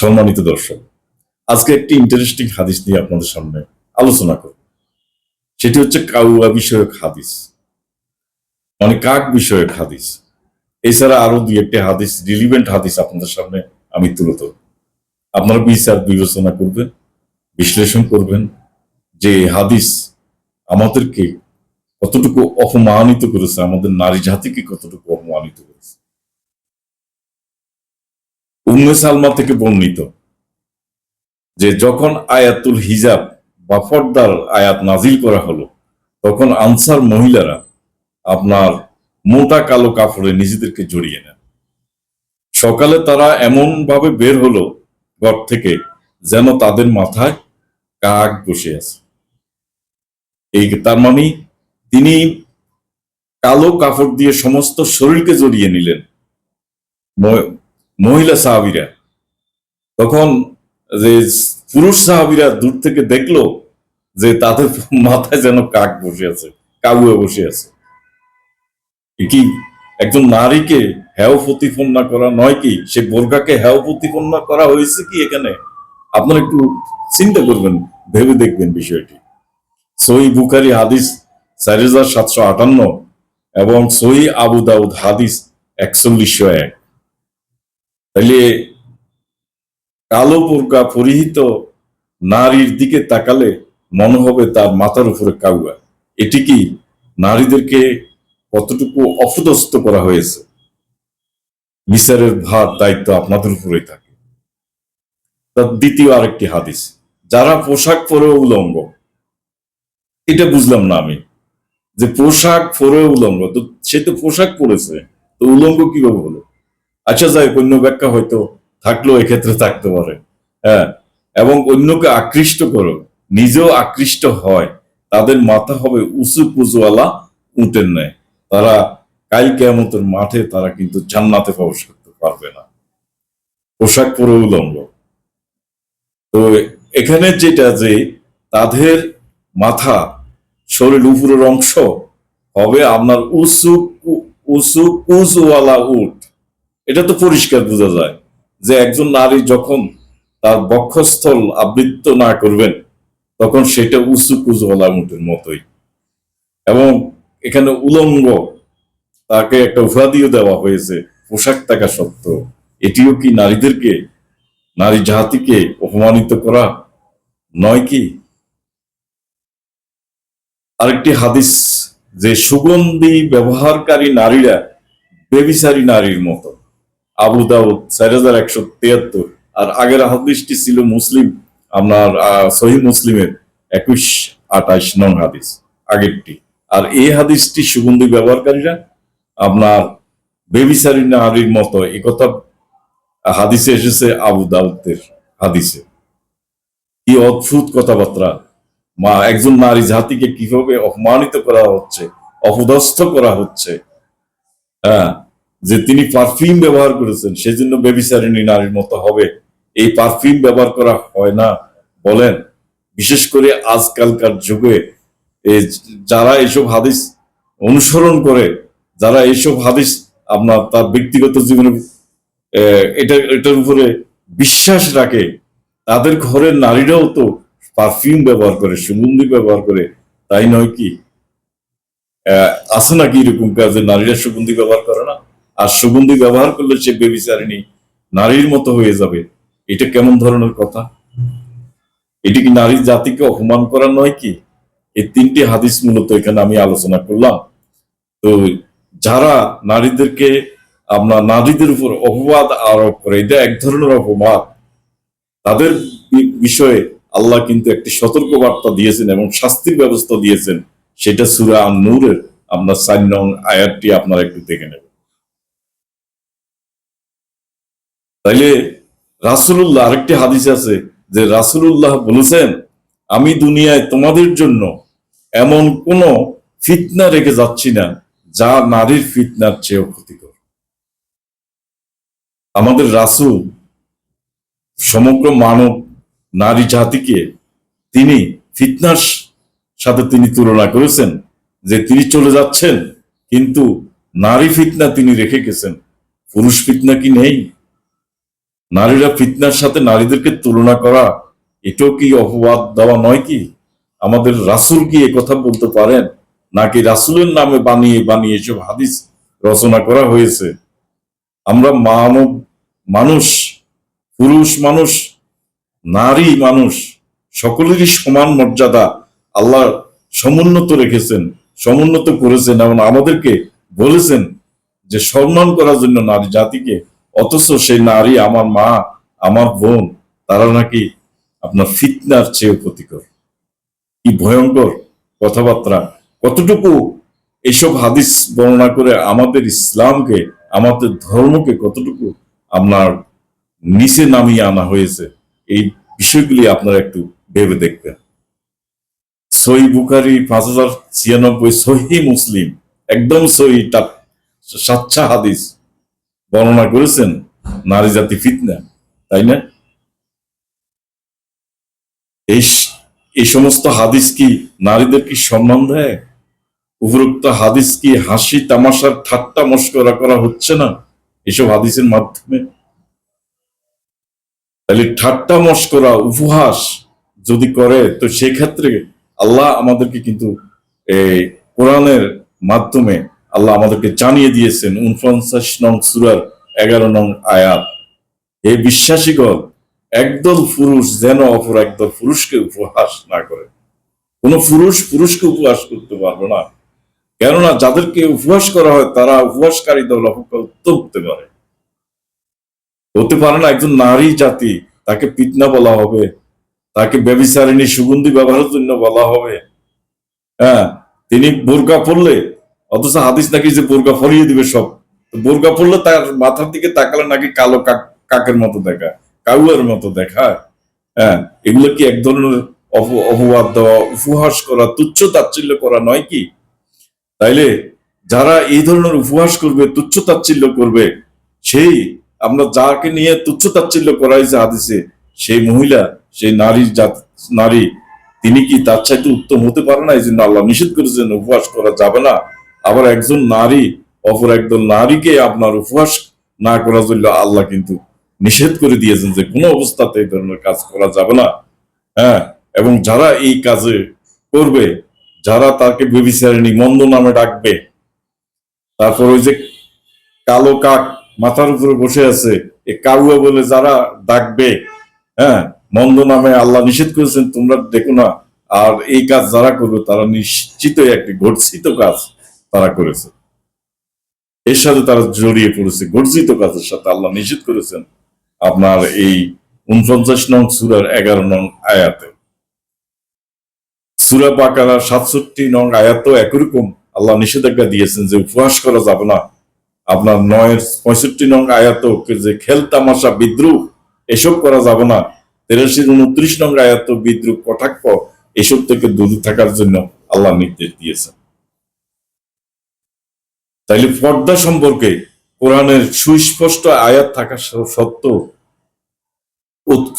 সম্মানিত দর্শক, আজকে একটি ইন্টারেস্টিং হাদিস নিয়ে আপনাদের সামনে আলোচনা করব। সেটি হচ্ছে কাউয়া বিষয়ক হাদিস মানে কাক বিষয়ক হাদিস। এছাড়া আরও দুই একটি হাদিস রিলিভেন্ট হাদিস আপনাদের সামনে আমি তুলে ধরব। আপনারা বিচার বিবেচনা করবেন, বিশ্লেষণ করবেন যে হাদিস আমাদেরকে কতটুকু অপমানিত করেছে, আমাদের নারী জাতিকে কতটুকু অপমানিত করেছে উম্মে সালমা থেকে বর্ণিত যে যখন আয়াতুল হিজাব বা পর্দার আয়াত নাজিল করা হলো, তখন আনসার মহিলারা আপনার মোটা কালো কাপড়ে নিজেদেরকে জড়িয়ে নেন। সকালে তারা এমন ভাবে বের হলো ঘর থেকে যেন তাদের মাথায় কাক বসে আছে। এই তার মানে তিনি কালো কাপড় দিয়ে সমস্ত শরীরকে জড়িয়ে নিলেন। মহিলা সাহাবিরা। তখন যে পুরুষ সাহাবিরা দূর থেকে দেখল যে তাদের মাথায় যেন কাক বসে আছে কাবুয়ে বসে আছে। কি একজন নারীকে হেয় প্রতিপন্ন করা নয় কি? সে বোরকাকে হেয় প্রতিপন্ন করা হয়েছে কি এখানে? আপনারা একটু চিন্তা করবেন, ভেবে দেখবেন বিষয়টি। সই বুখারি হাদিস চার হাজার সাতশো আটান্ন এবং সই আবু দাউদ হাদিস একচল্লিশশো এক। তাহলে কালো বোরকা পরিহিত নারীর দিকে তাকালে মনে হবে তার মাথার উপরে কাউয়া। এটি কি নারীদেরকে কতটুকু অপদস্থ করা হয়েছে? বিচারের ভার দায়িত্ব আপনাদের উপরেই থাকে। তার দ্বিতীয় আরেকটি হাদিস, যারা পোশাক পরে উলঙ্গ। এটা বুঝলাম না আমি, যে পোশাক পরে উলঙ্গ, তো সে তো পোশাক পরেছে, তো উলঙ্গ কীভাবে হলো? আচ্ছা যাই অন্য ব্যাখ্যা হয়তো থাকলেও এক্ষেত্রে থাকতে পারে। হ্যাঁ এবং অন্যকে আকৃষ্ট করো। নিজেও আকৃষ্ট হয়। তাদের মাথা হবে উঁচু কুচুয়ালা উঠেন নেয় তারা কাল কেমতের মাঠে তারা কিন্তু জান্নাতে প্রবেশ করতে পারবে না। পোশাক পরে উলঙ্গ তো এখানে যেটা যে তাদের মাথা শরীর উপরের অংশ হবে আপনার উঁচু উঁচু কুচওয়ালা উঠ এটা তো পরিষ্কার বোঝা যায় যে একজন নারী যখন তার বক্ষস্থল আবৃত্ত না করবেন, তখন সেটা উঁচু কুচওয়ালা উটের মতোই। এবং এখানে উলঙ্গ, তাকে একটা উপাধিও দেওয়া হয়েছে, পোশাক থাকা সত্ত্বেও। এটিও কি নারীদেরকে, নারী জাতিকে অপমানিত করা নয় কি? আরেকটি হাদিস যে সুগন্ধি ব্যবহারকারী নারীরা বেবিচারী নারীর মতো। আবু দাউদ চার হাজার একশো তিয়াত্তর। আর আগের হাদিসটি ছিল মুসলিম, আপনার সহি মুসলিমের একুশ আঠাইশ নং হাদিস, আগেরটি। আর এই হাদিসটি সুগন্ধি ব্যবহারকারীরা আপনার বেবিচারী নারীর মতো এ কথা হাদিসে এসেছে আবু দাউদের হাদিসে। কি অদ্ভুত কথাবার্তা। মা, একজন নারী জাতিকে কীভাবে অপমানিত করা হচ্ছে, অপদস্থ করা হচ্ছে। হ্যাঁ যে তিনি পারফিউম ব্যবহার করেছেন, সেজন্য বেবিচারিণী নারীর মতো হবে। এই পারফিউম ব্যবহার করা হয় না। বলেন, বিশেষ করে আজকালকার যুগে যারা এইসব হাদিস অনুসরণ করে, যারা এইসব হাদিস আপনার তার ব্যক্তিগত জীবনে এটা, এটার উপরে বিশ্বাস রাখে, তাদের ঘরের নারীরাও তো পারফিউম ব্যবহার করে, সুগন্ধি ব্যবহার করে, তাই নয় কি? আছে নাকি এরকম কাজে নারীরা সুগন্ধি ব্যবহার করে না? আর সুগন্ধি ব্যবহার করলে সে বেবিচারিণী নারীর মতো হয়ে যাবে। এটা কেমন ধরনের কথা? এটি কি নারী জাতিকে অপমান করা নয় কি? এই তিনটি হাদিস মূলত এখানে আমি আলোচনা করলাম। তো যারা নারীদেরকে আপনার নারীদের উপর অপবাদ আরোপ করে, এটা এক ধরনের অপবাদ। তাদের বিষয়ে আল্লাহ কিন্তু একটি সতর্ক বার্তা দিয়েছেন এবং শাস্তির ব্যবস্থা দিয়েছেন। সেটা সুরা নূরের আপনার চার নং আয়াতটি আপনারা একটু দেখে নেবেন। তাইলে রাসূলুল্লাহ আরেকটি হাদিস আছে যে রাসূলুল্লাহ বলেছেন, আমি দুনিয়ায় তোমাদের জন্য এমন কোন ফিতনা রেখে যাচ্ছি না, যা নারীর ফিতনার চেয়েও ক্ষতিকর। আমাদের রাসূল সমগ্র মানব নারী জাতিকে তিনি ফিতনার সাথে তিনি তুলনা করেছেন যে তিনি চলে যাচ্ছেন, কিন্তু নারী ফিতনা তিনি রেখে গেছেন। পুরুষ ফিতনা কি নেই? নারীরা ফিতনার সাথে নারীদেরকে তুলনা করা, এটাও কি অপবাদ দেওয়া নয় কি? আমাদের রাসূল কি কথা বলতে পারেন? নাকি রাসূলের নামে বানিয়ে বানিয়ে এসব হাদিস রচনা করা হয়েছে? আমরা মানব মানুষ, পুরুষ মানুষ, নারী মানুষ, সকলেরই সমান মর্যাদা আল্লাহ সমুন্নত রেখেছেন, সমুন্নত করেছেন এবং আমাদেরকে বলেছেন যে সম্মান করার জন্য নারী জাতিকে অথচ সেই নারী আমার মা, আমার বোন, তারা নাকি আপনার ফিতনার চেয়েও ক্ষতিকর। কি ভয়ঙ্কর কথাবার্তা। কতটুকু এসব হাদিস বর্ণনা করে আমাদের ইসলামকে, আমাদের ধর্মকে কতটুকু আপনার নিচে নামিয়ে আনা হয়েছে, এই বিষয়গুলি আপনারা একটু ভেবে দেখবেন। সহি বুখারি পাঁচ হাজার ছিয়ানব্বই, সহি মুসলিম, একদম সহি সাচ্চা হাদিস। বর্ণনা করেছেন, নারী জাতি ফিতনা, তাই না? এই সমস্ত হাদিস কি নারীদের কি সম্মান দেয়? উপরোক্ত হাদিস কি হাসি, তামাশার ঠাট্টা মস্করা করা হচ্ছে না এসব হাদিসের মাধ্যমে? তাহলে ঠাট্টা মস্করা, উপহাস যদি করে, তো সেক্ষেত্রে আল্লাহ আমাদেরকে কিন্তু এই কোরআনের মাধ্যমে আল্লাহ আমাদেরকে জানিয়ে দিয়েছেন, উনপঞ্চাশ নং সুরার এগারো নং আয়াত। এই বিশ্বাসীগণ, একদল পুরুষ যেন অপর একদল পুরুষকে উপহাস না করে। কোন পুরুষ পুরুষকে উপহাস করতে পারবে না। কেননা যাদেরকে উপহাস করা হয়, তারা উপহাসকারী দল অপেক্ষা উত্তম হতে পারে। হতে পারে না, একজন নারী জাতি, তাকে পিতনা বলা হবে, তাকে ব্যবিচারিণী সুগন্ধি ব্যবহারের জন্য বলা হবে। হ্যাঁ তিনি বোরকা পড়লে অথচ হাদিস নাকি যে বোরকা ফরিয়ে দিবে সব। তো বোরকা পড়লে তার মাথার দিকে তাকালে নাকি কালো কাক কাকের মতো দেখা, কাউয়ার মতো দেখায় হ্যাঁ এগুলো কি এক ধরনের অপবাদ দেওয়া, উপহাস করা, তুচ্ছ তাচ্ছিল্য করা নয় কি? তাইলে যারা এই ধরনের উপহাস করবে, তুচ্ছ তাচ্ছিল্য করবে, সেই আমরা যাকে নিয়ে তুচ্ছ তাচ্ছিল্য করা হয়েছে হাদিসে, সেই মহিলা, সেই নারী জাত নারী, তিনি কি তার চাইতে উত্তম হতে পারে না? এই জন্য আল্লাহ নিষেধ করেছেন, উপহাস করা যাবে না। আবার একজন নারী, অপর একজন নারীকে আপনার উপহাস না করার জন্য আল্লাহ কিন্তু নিষেধ করে দিয়েছেন যে কোনো অবস্থাতে এই ধরনের কাজ করা যাবে না। হ্যাঁ এবং যারা এই কাজে করবে, যারা তাকে বেবিচারিণী মন্দ নামে ডাকবে, তারপর ওই যে কালো কাক মাথার উপরে বসে আছে, এ কাউয়া বলে যারা ডাকবে হ্যাঁ মন্দ নামে আল্লাহ নিষেধ করেছেন, তোমরা দেখো না। আর এই কাজ যারা করবে, তারা নিশ্চিতই একটি গর্জিত কাজ। তারা করেছে। এর সাথে তারা জড়িয়ে পড়েছে, গর্জিত কাজের সাথে আল্লাহ নিষেধ করেছেন আপনার এই উনপঞ্চাশ নং সুরার এগারো নং আয়াতে। সুরা বাকারা সাতষট্টি নং আয়াত একরকম আল্লাহ নিষেধাজ্ঞা দিয়েছেন যে উপহাস করা যাবে না। আপনার নয়ের পঁয়ষট্টি নং আয়াত যে খেল তামাশা, বিদ্রুপ, এসব করা যাবে না। তেরাশির উনত্রিশ নং আয়াত বিদ্রুপ, কটাক্ষ, এসব থেকে দূরে থাকার জন্য আল্লাহ নির্দেশ দিয়েছেন। তাইলে পর্দা সম্পর্কে কোরআনের সুস্পষ্ট আয়াত থাকা সত্ত্বেও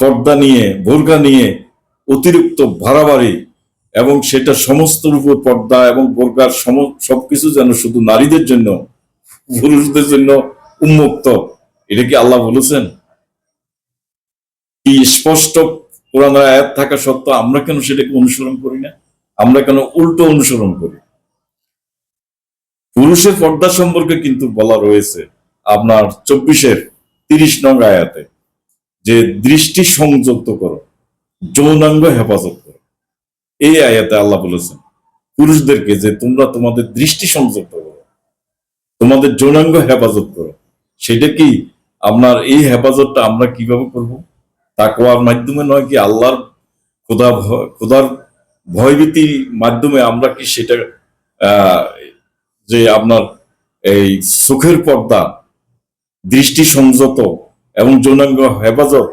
পর্দা নিয়ে বোরকা নিয়ে অতিরিক্ত বাড়াবাড়ি এবং সেটা সমস্ত উপর পর্দা এবং বোরকার সবকিছু যেন শুধু নারীদের জন্য, পুরুষদের জন্য উন্মুক্ত, এটা কি আল্লাহ বলেছেন? কি স্পষ্ট কোরআনের আয়াত থাকা সত্ত্বেও আমরা কেন সেটাকে অনুসরণ করি না? আমরা কেন উল্টো অনুসরণ করি? পুরুষের পর্দা সম্পর্কে কিন্তু বলা রয়েছে আপনার চব্বিশের তিরিশ নং আয়াতে, যে দৃষ্টি সংযুক্ত করো, যৌনাঙ্গ হেফাজত করো। এই আয়াতে আল্লাহ বলেছেন, পুরুষদেরকে যে তোমরা তোমাদের দৃষ্টি সংযুক্ত করো, তোমাদের যৌনাঙ্গ হেফাজত করো, সেটা কি আপনার এই হেফাজতটা আমরা কীভাবে করব? তাকওয়ার মাধ্যমে নয় কি আল্লাহর খোদা খোদার ভয়ভীতির মাধ্যমে আমরা কি সেটা যে আপনার এই চোখের পর্দা, দৃষ্টি সংযত এবং যৌনাঙ্গ হেফাজত,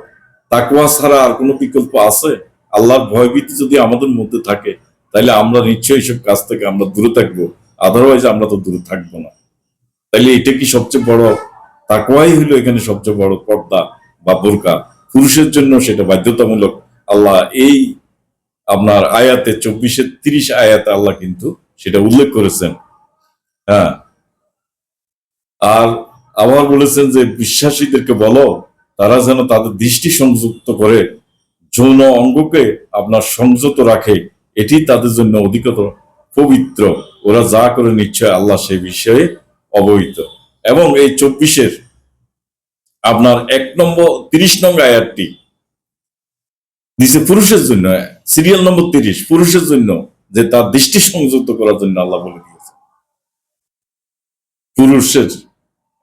তাকওয়া ছাড়া আর কোনো বিকল্প আছে? আল্লাহর ভয়ভীতি যদি আমাদের মধ্যে থাকে তাহলে আমরা নিশ্চয়ই এইসব কাজ থেকে আমরা দূরে থাকব। আদারওয়াইজ আমরা তো দূরে থাকব না। তাইলে এটা কি সবচেয়ে বড়? তাকওয়াই হলো এখানে সবচেয়ে বড় পর্দা বা বোরকা। পুরুষের জন্য সেটা বাধ্যতামূলক। আল্লাহ এই আপনার আয়াতে, চব্বিশের তিরিশ আয়াতে আল্লাহ কিন্তু সেটা উল্লেখ করেছেন। হ্যাঁ। আর আবার বলেছেন যে বিশ্বাসীদেরকে বলো, তারা যেন তাদের দৃষ্টি সংযুক্ত করে, যৌন অঙ্গকে আপনার সংযত রাখে। এটি তাদের জন্য অধিকতর পবিত্র। ওরা যা করে নিশ্চয় আল্লাহ সেই বিষয়ে অবহিত। এবং এই চব্বিশের আপনার এক নম্বর, তিরিশ নম্বর আয়াতটি দিছে পুরুষের জন্য, সিরিয়াল নম্বর তিরিশ, পুরুষের জন্য, যে তার দৃষ্টি সংযুক্ত করার জন্য আল্লাহ বলে পুরুষের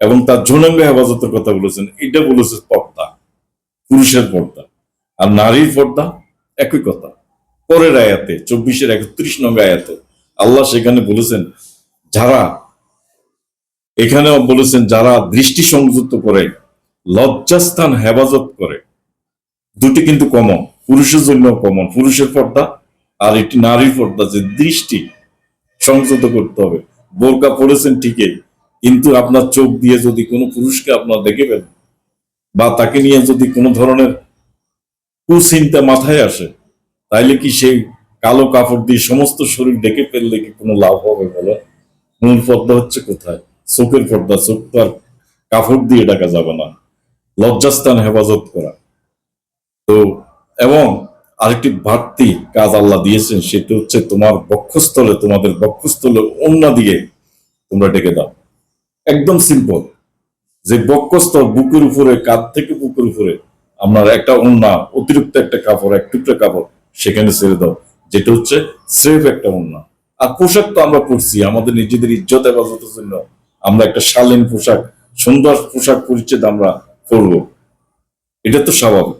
এবং তার যৌনাঙ্গ হেফাজতের কথা বলেছেন, এটা বলেছে পর্দা, পুরুষের পর্দা। আর নারীর পর্দা একই কথা। পরের আয়াতে, চব্বিশের একত্রিশ নং আয়াতে আল্লাহ সেখানে বলেছেন, যারা এখানে বলেছেন, যারা দৃষ্টি সংযুক্ত করে, লজ্জাস্থান হেফাজত করে, দুটি কিন্তু কমন পুরুষের জন্য কমন পুরুষের পর্দা আর একটি নারীর পর্দা, যে দৃষ্টি সংযত করতে হবে। বোরকা পড়েছেন ঠিকই কিন্তু আপনার চোখ দিয়ে যদি কোনো পুরুষকে আপনার দেখে ফেলেন, বা তাকে নিয়ে যদি কোনো ধরনের কুচিন্তা মাথায় আসে, তাইলে কি সেই কালো কাপড় দিয়ে সমস্ত শরীর ডেকে ফেললে কি কোনো লাভ হবে বলো? মূল পর্দা হচ্ছে কোথায়? চোখের পর্দা, চোখ তো আর কাপড় দিয়ে ডাকা যাবে না। লজ্জাস্থান হেফাজত করা। তো, এবং আরেকটি বাড়তি কাজ আল্লাহ দিয়েছেন, সেটা হচ্ছে তোমার বক্ষস্থলে, তোমাদের বক্ষস্থলে অন্য দিয়ে তোমরা ডেকে দাও। একদম সিম্পল যে বক্ষস্থল বুকের উপরে, কাঁধ থেকে বুকের উপরে আপনার একটা ওন্না অতিরিক্ত একটা কাপড়, এক টুকরা কাপড় সেখানে ছেড়ে দাও। যেটা হচ্ছে স্রেফ একটা ওন্না আর পোশাক তো আমরা পরছি, আমাদের নিজেদের ইজ্জত হেফাজতের জন্য আমরা একটা শালীন পোশাক, সুন্দর পোশাক পরিচ্ছেদ আমরা পরবো। এটা তো স্বাভাবিক।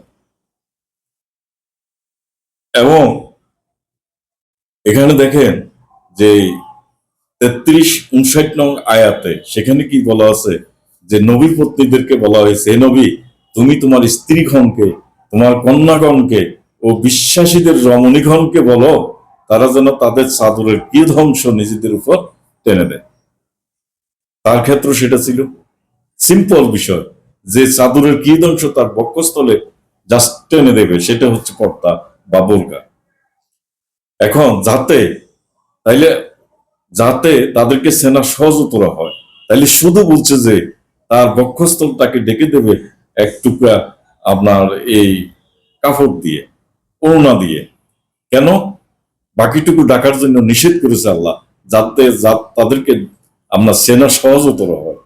এবং এখানে দেখেন যে তেত্রিশ উনষাট নং আয়াতে সেখানে কি বলা আছে? যে নবী পত্নীদেরকে বলা হয়েছে, হে নবী, তুমি তোমার স্ত্রীগণকে, তোমার কন্যাগণকে ও বিশ্বাসীদের রমণীগণকে বলো, তারা যেন তাদের চাদরের কি ধ্বংস নিজেদের উপর টেনে দেয়। তার ক্ষেত্রে সেটা ছিল। সিম্পল বিষয়, যে চাদরের কি ধ্বংস তার বক্ষস্থলে জাস্ট টেনে দেবে, সেটা হচ্ছে পর্দা বা বোরকা এখন যাতে, তাইলে যাতে তাদেরকে সেনা সহজতর হয়। তাহলে শুধু বলছে যে, তার বক্ষস্থল তাকে ডেকে দেবে এক টুকরা আপনার এই কাপড় দিয়ে, ওড়না দিয়ে। কেন? বাকিটুকু ডাকার জন্য নিষেধ করেছে আল্লাহ, যাতে তাদেরকে আপনার সেনা সহজতর হয়।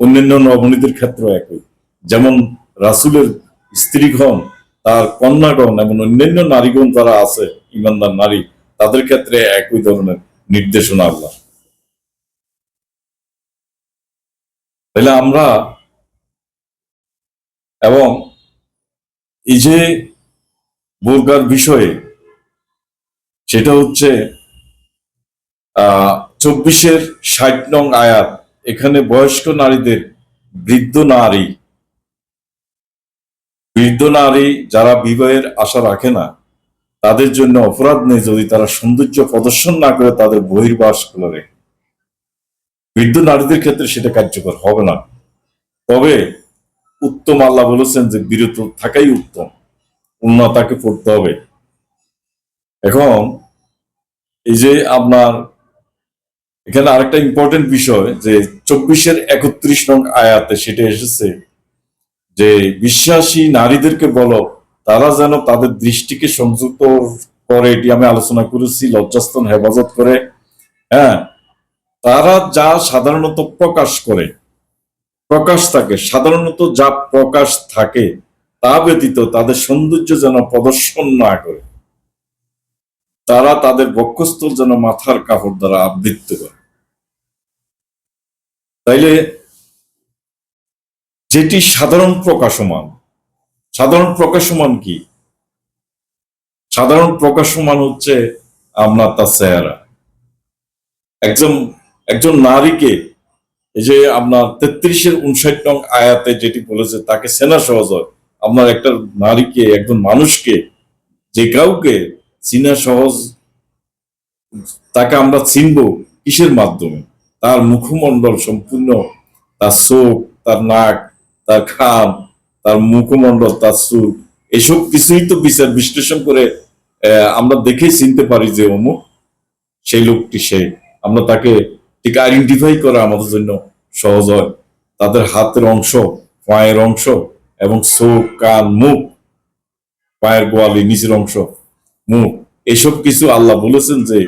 অন্যান্য নবনীদের ক্ষেত্র একই। যেমন রাসুলের স্ত্রীগণ, তার কন্যাগণ এবং অন্যান্য নারীগণ যারা আছে, ইমানদার নারী, তাদের ক্ষেত্রে একই ধরনের নির্দেশনা আল্লাহ। তাহলে আমরা এবং এই যে বোরকার বিষয়ে, সেটা হচ্ছে আহ চব্বিশের ষাট নং আয়াত, এখানে বয়স্ক নারীদের বৃদ্ধ নারী বৃদ্ধ নারী যারা বিবাহের আশা রাখে না তাদের জন্য অপরাধ নেই যদি তারা সৌন্দর্য প্রদর্শন না করে তাদের বহির্বাস করে বৃদ্ধ নারীদের ক্ষেত্রে সেটা কার্যকর হবে না। তবে উত্তম আল্লাহ বলেছেন যে বিরত থাকাই উত্তম, উন্নতাকে পড়তে হবে। এখন এই যে আপনার এখানে আরেকটা ইম্পর্টেন্ট বিষয় যে চব্বিশের একত্রিশ নং আয়াতে সেটা এসেছে যে বিশ্বাসী নারীদেরকে বলো তারা যেন তাদের দৃষ্টিকে সংযুক্ত করে, এটি আমি আলোচনা করেছি, লজ্জাস্থান, হেফাজত করে। হ্যাঁ তারা যা সাধারণত প্রকাশ করে, প্রকাশ থাকে, সাধারণত যা প্রকাশ থাকে, তা ব্যতীত তাদের সৌন্দর্য যেন প্রদর্শন না করে। তারা তাদের বক্ষস্থল যেন মাথার কাপড় দ্বারা আবৃত্ত করে। তাইলে যেটি সাধারণ প্রকাশমান সাধারণ প্রকাশমান কি? সাধারণ প্রকাশমান হচ্ছে আপনার তার চেহারা। একজন একজন নারীকে এই যে আপনার তেত্রিশের উনষাট নং আয়াতে যেটি বলেছে, তাকে সেনা সহজ হয়। আপনার একটা নারীকে, একজন মানুষকে, যে কাউকে চিনা সহজ, তাকে আমরা চিনব কিসের মাধ্যমে? তার মুখমণ্ডল সম্পূর্ণ, তার চোখ, তার নাক, তার খাম তার মুখমণ্ডল, তার চুল এসব কিছুই তো বিচার বিশ্লেষণ করে আমরা দেখেই চিনতে পারি যে অমুক, সেই লোকটি সে আমরা তাকে ঠিক আইডেন্টিফাই করা আমাদের জন্য সহজ হয়। তাদের হাতের অংশ, পায়ের অংশ এবং চোখ, কান, মুখ, পায়ের গোয়ালি নিচের অংশ, মুখ, এসব কিছু আল্লাহ বলেছেন যে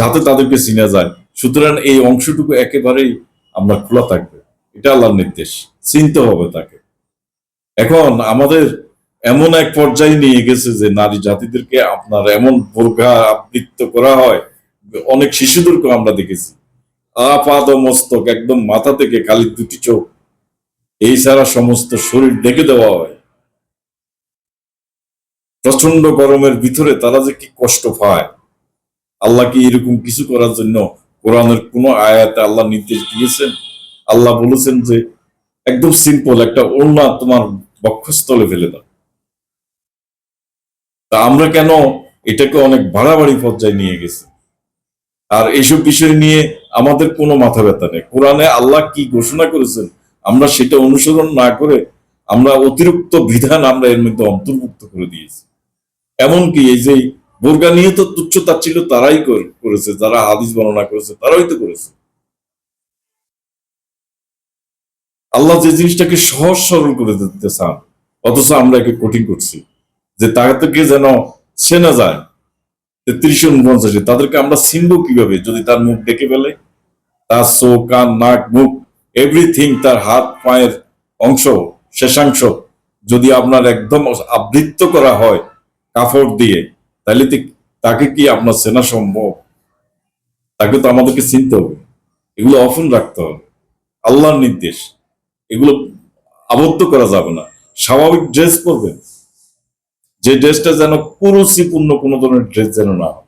যাতে তাদেরকে চিনা যায়। সুতরাং এই অংশটুকু একেবারেই আমরা খোলা থাকবে। এটা আল্লাহর নির্দেশ। চিনতে হবে তাকে। এখন আমাদের এমন এক পর্যায়ে নিয়ে গেছে যে নারী জাতিদেরকে আপনার এমন বোরখা আবৃত্ত করা হয়, অনেক শিশুদেরকে আমরা দেখেছি। আপাদ মস্তক একদম মাথা থেকে খালি দুটি চোখ, এই ছাড়া সমস্ত শরীর ঢেকে দেওয়া হয়। প্রচণ্ড গরমের ভিতরে তারা যে কি কষ্ট পায়। আল্লাহ কি এরকম কিছু করার জন্য কোরআনের কোন আয়াতে আল্লাহ নির্দেশ দিয়েছেন? আল্লাহ বলেছেন যে, একদম সিম্পল একটা ওড়না তোমার বক্ষস্থলে ফেলে দাও। তা আমরা কেন এটাকে অনেক বাড়াবাড়ি পর্যায়ে নিয়ে গেছি? আর এইসব বিষয় নিয়ে আমাদের কোনো মাথা ব্যথা নেই। কোরআনে আল্লাহ কি ঘোষণা করেছেন? আমরা সেটা অনুসরণ না করে আমরা অতিরিক্ত বিধান আমরা এর মধ্যে অন্তর্ভুক্ত করে দিয়েছি। এমনকি এই যে বোরগা নিয়ে তো তুচ্ছ তাচ্ছিল্য তারাই করেছে, যারা হাদিস বর্ণনা করেছে, তারাই তো করেছে। আল্লাহ যে জিনিসটাকে সহজ সরল করে দিতে চান, অথচ আমরা একে কঠিন করছি। যে তাদেরকে যেন চেনা যায় তেত্রিশ উনপঞ্চাশে, তাদেরকে আমরা চিনব কীভাবে? যদি তার মুখ ডেকে ফেলে, তার চোখ, কান, নাক, মুখ এভরিথিং তার হাত, পায়ের অংশ, শেষাংশ, যদি আপনার একদম আবৃত্ত করা হয় কাপড় দিয়ে, তাহলে তাকে কি আপনার চেনা সম্ভব? তাকে তো আমাদেরকে চিনতে হবে। এগুলো অফন রাখতে হবে। আল্লাহর নির্দেশ। এগুলো আবদ্ধ করা যাবে না। স্বাভাবিক ড্রেস পরবেন। যে ড্রেসটা যেন কুরুচিপূর্ণ কোনো ধরনের ড্রেস যেন না হয়।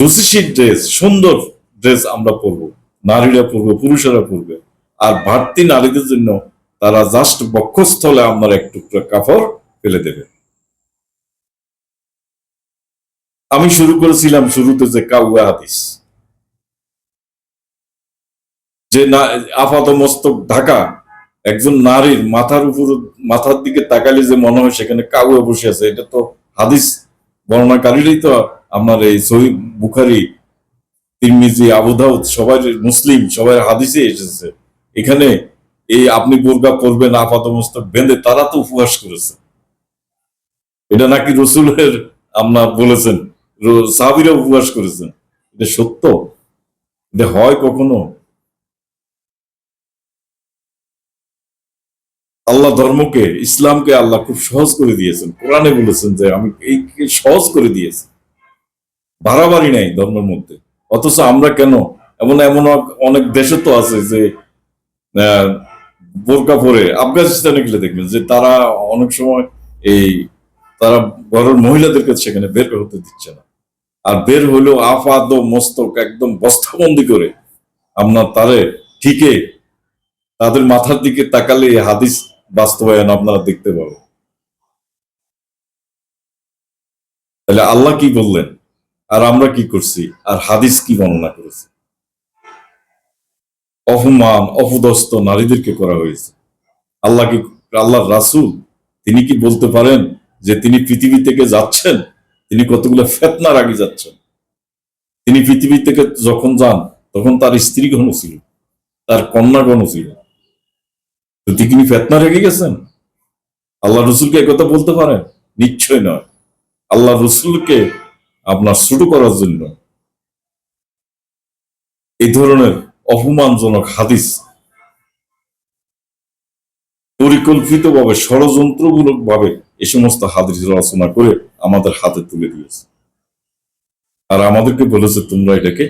রুচিশীল ড্রেস, সুন্দর ড্রেস আমরা পরবো। নারীরা পরবে, পুরুষেরা পরবে। আর বাড়তি নারীদের জন্য তারা জাস্ট বক্ষস্থলে আপনার এক টুকরা কাপড় ফেলে দেবে। আমি শুরু করেছিলাম শুরুতে যে কাউয়া হাদিস। যে না আপাত মস্তক ঢাকা, একজন নারীর মাথার উপর, মাথার দিকে তাকালে যে মনে হয় সেখানে কাউয়া বসে আছে, এটা তো হাদিস বর্ণনাকারীরাই তো আপনার এই সহি বুখারি, তিরমিজি আবুদাউদ সবাই মুসলিম, সবাই হাদিসে এসেছে। এখানে এই আপনি বোরকা পরবেন আপাত মস্তক বেঁধে, তারা তো উপহাস করেছে। এটা নাকি রসুলের আপনার বলেছেন সাহাবীরা উপহাস করেছেন। এটা সত্য? এটা হয় কখনো? আল্লাহ ধর্মকে, ইসলামকে আল্লাহ খুব সহজ করে দিয়েছেন। কোরআনে বলেছেন যে, আমি এই সহজ করে দিয়েছি। বাড়াবাড়ি নাই ধর্মের মধ্যে। অথচ আমরা কেন? এমন এমন অনেক দেশে তো আছে যে বোরকা পরে আফগানিস্তানে গেলে দেখবেন যে, তারা অনেক সময় এই, তারা ঘরের মহিলাদেরকে সেখানে বের হতে দিচ্ছে না। আর বের হলেও আফাদ মস্তক একদম বস্তাবন্দি করে। আপনার তারে ঠিকে, তাদের মাথার দিকে তাকালে হাদিস বাস্তবায়ন আপনারা দেখতে পাবেন। তাহলে আল্লাহ কি বললেন? আর আমরা কি করছি? আর হাদিস কি বর্ণনা করেছে? অপমান, অপদস্থ নারীদেরকে করা হয়েছে। আল্লাহ কি আল্লাহর রাসূল, তিনি কি বলতে পারেন যে তিনি পৃথিবী থেকে যাচ্ছেন? তিনি কতগুলো ফেতনার আগে যাচ্ছেন? তিনি পৃথিবী থেকে যখন যান, তখন তার স্ত্রীগণ ছিল, তার কন্যাগণ ছিল। তো তিনি ফেতনা রেখে গেছেন? আল্লাহ রসুলকে একথা বলতে পারেন? নিশ্চয় নয়। আল্লাহ রসুলকে আপনার ছোট করার জন্য এই ধরনের অপমানজনক হাদিস পরিকল্পিতভাবে ষড়যন্ত্রমূলক ভাবে এই সমস্ত হাদিস রচনা করে আমাদের হাতে তুলে দিয়েছে। আর আমাদেরকে বলেছে, তোমরা এটাকে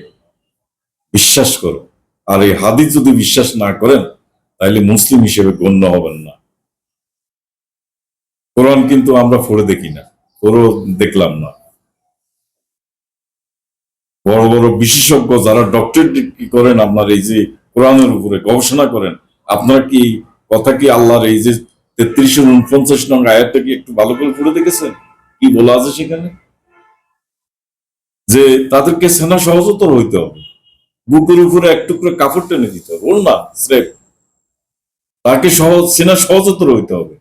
বিশ্বাস করো। আর এই হাদিস যদি বিশ্বাস না করেন তাহলে মুসলিম হিসেবে গণ্য হবেন না। কোরআন কিন্তু আমরা পড়ে দেখি না, পড়েও দেখলাম না। বড় বড় বিশেষজ্ঞ যারা ডক্টরেট ডিগ্রি করেন, আপনার এই যে কোরআনের উপরে গবেষণা করেন, আপনারা কি কথা কি আল্লাহর এই যে তেত্রিশ উনপঞ্চাশ নং আয়াতটা কি একটু ভালো করে পড়ে দেখেছেন? কি বলা আছে সেখানে? যে তাদেরকে সেনা সহজতর হইতে হবে। বুকের উপরে এক টুকরো কাপড় টেনে দিতে হবে। ওর না, স্রেফ তাকে সহজ সেনা সহজতর হইতে হবে।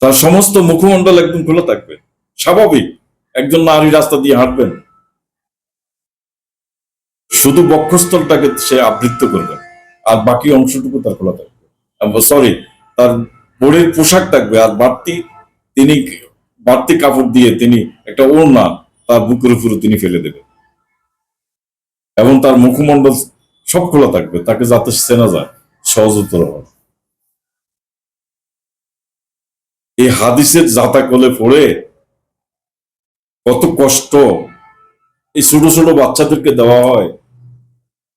তার সমস্ত মুখমণ্ডল একদম খোলা থাকবে। স্বাভাবিক, একজন নারী রাস্তা দিয়ে হাঁটবেন। শুধু বক্ষস্থলটাকে সে আবৃত্ত করবে। আর বাকি অংশটুকু তার খোলা থাকবে। সরি তার বোর্ডের পোশাক থাকবে। আর বাড়তি তিনি বাড়তি কাপড় দিয়ে তিনি একটা ওড়না তার বুকের উপরে তিনি ফেলে দেবেন। এবং তার মুখমণ্ডল সব খোলা থাকবে, তাকে যাতে চেনা যায়, সহজতর হয়। এই হাদিসের জাতা কোলে পড়ে, কত কষ্ট এই ছোট ছোট বাচ্চাদেরকে দেওয়া হয়,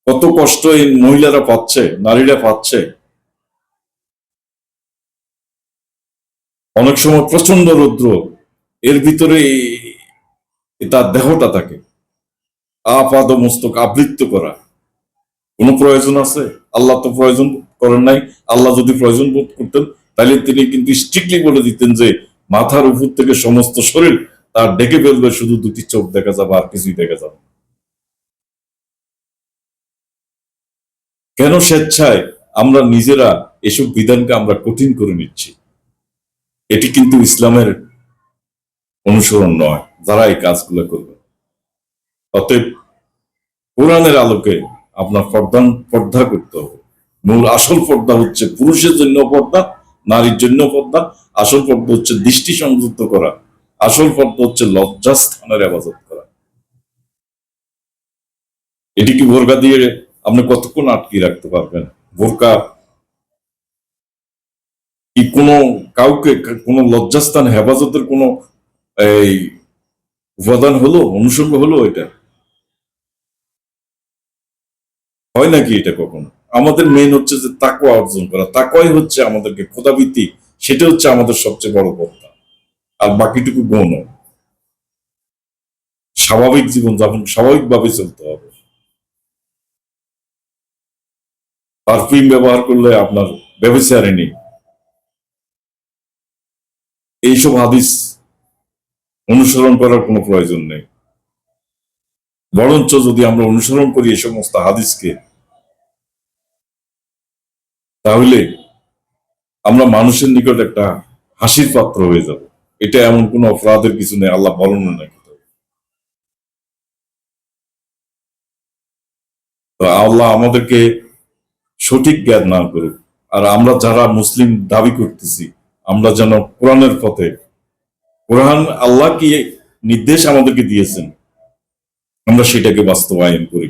কত কষ্ট এই মহিলারা পাচ্ছে, নারীরা পাচ্ছে। অনেক সময় প্রচণ্ড রৌদ্র, এর ভিতরে তার দেহটা থাকে আপাদ মস্তক আবৃত্ত করা। কোনো প্রয়োজন আছে? আল্লাহ তো প্রয়োজন করেন নাই। আল্লাহ যদি প্রয়োজন বোধ করতেন, তাহলে তিনি কিন্তু স্ট্রিক্টলি বলে দিতেন যে, মাথার উপর থেকে সমস্ত শরীর তার ডেকে ফেলবে, শুধু দুটি চোখ দেখা যাবে, আর কিছুই দেখা যাবে কেন স্বেচ্ছায় আমরা নিজেরা এসব বিধানকে আমরা কঠিন করে নিচ্ছি? এটি কিন্তু ইসলামের অনুসরণ নয়, যারা এই কাজগুলো করবে। অতএব কোরআনের আলোকে আপনার পর্দা পর্দা করতে হবে। মূল আসল পর্দা হচ্ছে পুরুষের জন্য পর্দা, নারীর জন্য পর্দা। আসল পর্দা হচ্ছে দৃষ্টি সংযুক্ত করা। আসল পর্দা হচ্ছে লজ্জাস্থানের আবাদত করা। এটি কি বোরকা দিয়ে আপনি কতক্ষণ আটকে রাখতে পারবেন? বোরকা কি কোনো কাউকে, কোনো লজ্জাস্থান, হেফাজতের কোনো এই উপাদান হলো, অনুষঙ্গ হলো এটা? হয় নাকি এটা কখনো? আমাদের মেন হচ্ছে যে তাকওয়া অর্জন করা। তাকওয়াই হচ্ছে আমাদেরকে খোদাবৃত্তি, সেটা হচ্ছে আমাদের সবচেয়ে বড় পথটা আর বাকিটুকু গৌণ স্বাভাবিক জীবন যাপন স্বাভাবিকভাবে চলতে হবে। পারফিউম ব্যবহার করলে আপনার ব্যবসায় নেই। এইসব হাদিস অনুসরণ করার কোনো প্রয়োজন নেই। বরঞ্চ যদি আমরা অনুসরণ করি এই সমস্ত হাদিসকে, তাহলে আমরা মানুষের নিকট একটা হাসির পাত্র হয়ে যাব। এটা এমন কোনো অপরাধের কিছু নেই, আল্লাহ বলেন না আল্লাহ আমাদেরকে সঠিক জ্ঞান না করুক। আর আমরা যারা মুসলিম দাবি করতেছি, আমরা যেন কোরআনের পথে, কোরআন আল্লাহ কি নির্দেশ আমাদেরকে দিয়েছেন? আমরা সেটাকে বাস্তবায়ন করি।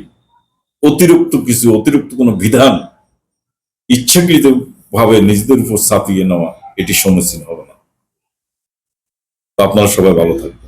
অতিরিক্ত কিছু, অতিরিক্ত কোনো বিধান ইচ্ছাকৃত ভাবে নিজেদের উপর ছাপিয়ে নেওয়া, এটি সমীচীন হবে না। আপনারা সবাই ভালো থাকবেন।